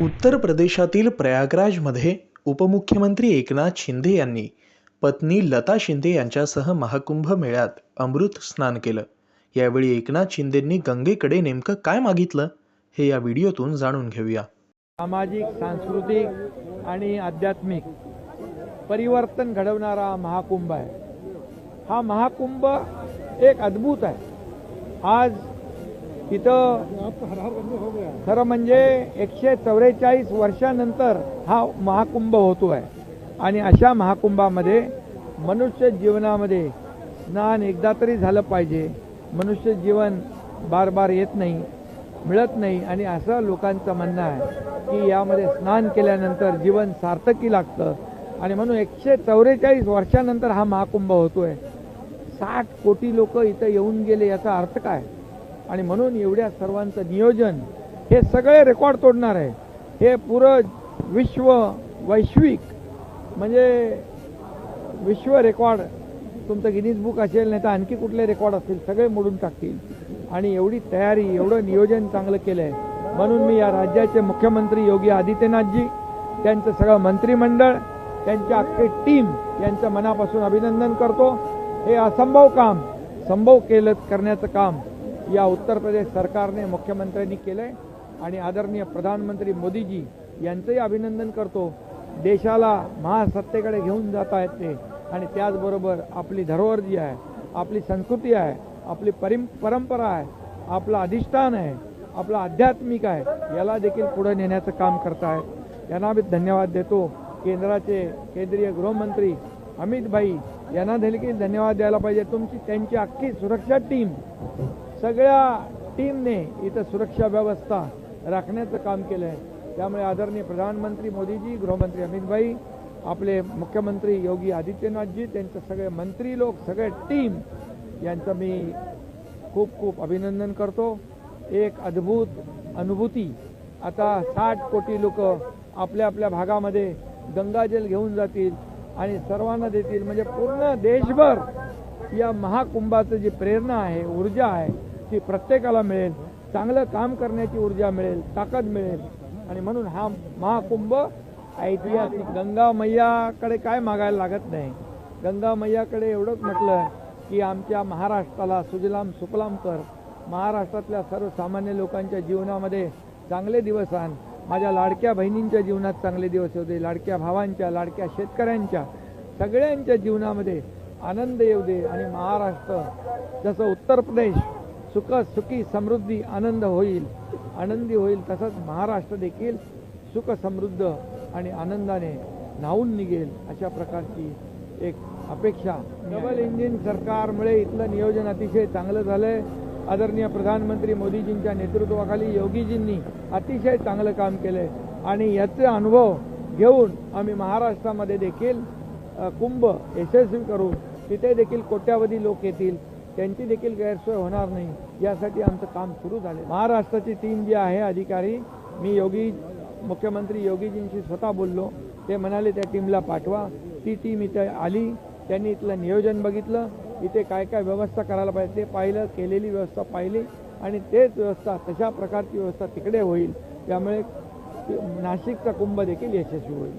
उत्तर प्रदेशातील प्रयागराजमध्ये उपमुख्यमंत्री एकनाथ शिंदे यांनी पत्नी लता शिंदे यांच्यासह महाकुंभ मेळ्यात अमृत स्नान केलं. यावेळी एकनाथ शिंदेंनी गंगेकडे नेमकं काय मागितलं हे या व्हिडिओतून जाणून घेऊया. सामाजिक सांस्कृतिक आणि आध्यात्मिक परिवर्तन घडवणारा महाकुंभ आहे. हा महाकुंभ एक अद्भुत आहे. आज इथं खरं म्हणजे एकशे चौवेचाळीस वर्षानंतर हा महाकुंभ होतो आहे आणि अशा महाकुंभामध्ये मनुष्य जीवनामध्ये स्नान एकदा तरी झालं पाहिजे. मनुष्य जीवन बार बार येत नाही मिळत नाही. आणि असं लोकांचं म्हणणं आहे की यामध्ये स्नान केल्यानंतर जीवन सार्थकी लागतं. आणि म्हणून एकशे चौवेचाळीस वर्षानंतर हा महाकुंभ होतोय. साठ कोटी लोक इथं येऊन गेले याचा अर्थ काय? आणि म्हणून एवढ्या सर्वांचं नियोजन हे सगळे रेकॉर्ड तोडणार आहे. हे पुरं विश्व वैश्विक म्हणजे विश्व रेकॉर्ड तुमचं गिनीज बुक असेल नाही तर आणखी कुठले रेकॉर्ड असतील सगळे मोडून टाकतील. आणि एवढी तयारी एवढं नियोजन चांगलं केलं आहे म्हणून मी या राज्याचे मुख्यमंत्री योगी आदित्यनाथजी त्यांचं सगळं मंत्रिमंडळ त्यांची अख्खी टीम यांचं मनापासून अभिनंदन करतो. हे असंभव काम संभव केलं करण्याचं काम या उत्तर प्रदेश सरकारने मुख्यमंत्र्यांनी केलं आहे आणि आदरणीय प्रधानमंत्री मोदीजी यांचंही अभिनंदन करतो. देशाला महासत्तेकडे घेऊन जात आहेत ते. आणि त्याचबरोबर आपली धरोहर जी आहे आपली संस्कृती आहे आपली परिम परंपरा आहे आपलं अधिष्ठान आहे आपलं आध्यात्मिक आहे याला देखील पुढे नेण्याचं काम करतायत. यांना मी धन्यवाद देतो. केंद्राचे केंद्रीय गृहमंत्री अमित भाई यांना देखील धन्यवाद द्यायला पाहिजे. तुमची त्यांची अख्खी सुरक्षा टीम सगळ्या टीमने इथं सुरक्षा व्यवस्था राखण्याचं काम केलं आहे त्यामुळे आदरणीय प्रधानमंत्री मोदीजी गृहमंत्री अमितभाई आपले मुख्यमंत्री योगी आदित्यनाथजी त्यांचे सगळे मंत्री लोक सगळे टीम यांचं मी खूप खूप अभिनंदन करतो. एक अद्भुत अनुभूती. आता साठ कोटी लोक आपल्या आपल्या भागामध्ये गंगाजल घेऊन जातील आणि सर्वांना देतील. म्हणजे पूर्ण देशभर या महाकुंभाचं जी प्रेरणा आहे ऊर्जा आहे ती प्रत्येकाला मिळेल. चांगलं काम करण्याची ऊर्जा मिळेल ताकद मिळेल. आणि म्हणून हा महाकुंभ ऐतिहासिक गंगा मैयाकडे काय मागायला लागत नाही. गंगा मैयाकडे एवढंच म्हटलं की आमच्या महाराष्ट्राला सुजलाम सुफलाम कर. महाराष्ट्रातल्या सर्वसामान्य लोकांच्या जीवनामध्ये चांगले दिवस आण. माझ्या लाडक्या बहिणींच्या जीवनात चांगले दिवस होते लाडक्या भावांच्या लाडक्या शेतकऱ्यांच्या सगळ्यांच्या जीवनामध्ये आनंद येऊ दे. आणि महाराष्ट्र जसं उत्तर प्रदेश सुख सुखी समृद्धी आनंद होईल. आनंदी होईल तसंच महाराष्ट्र देखील सुख समृद्ध आणि आनंदाने न्हावून निघेल अशा प्रकारची एक अपेक्षा. डबल इंजिन सरकारमुळे इथलं नियोजन अतिशय चांगलं झालंय. आदरणीय प्रधानमंत्री मोदीजींच्या नेतृत्वाखाली योगीजींनी अतिशय चांगलं काम केलंय. आणि याचे अनुभव घेऊन आम्ही महाराष्ट्रामध्ये देखील कुंभ यशस्वी करू तिथे देखील कोट्यावधी लोक येतील. त्यांची देखील गैरसोय होणार नाही. यासाठी आमचं काम सुरू झालं महाराष्ट्राची टीम जी आहे अधिकारी मी योगी मुख्यमंत्री योगीजींशी स्वतः बोललो. ते म्हणाले त्या टीमला पाठवा. ती टीम इथे आली. त्यांनी इथलं नियोजन बघितलं. इथे काय काय व्यवस्था करायला पाहिजे ते पाहिलं केलेली व्यवस्था पाहिली. आणि तेच व्यवस्था तशा प्रकारची व्यवस्था तिकडे होईल. त्यामुळे नाशिकचा कुंभ देखील यशस्वी होईल.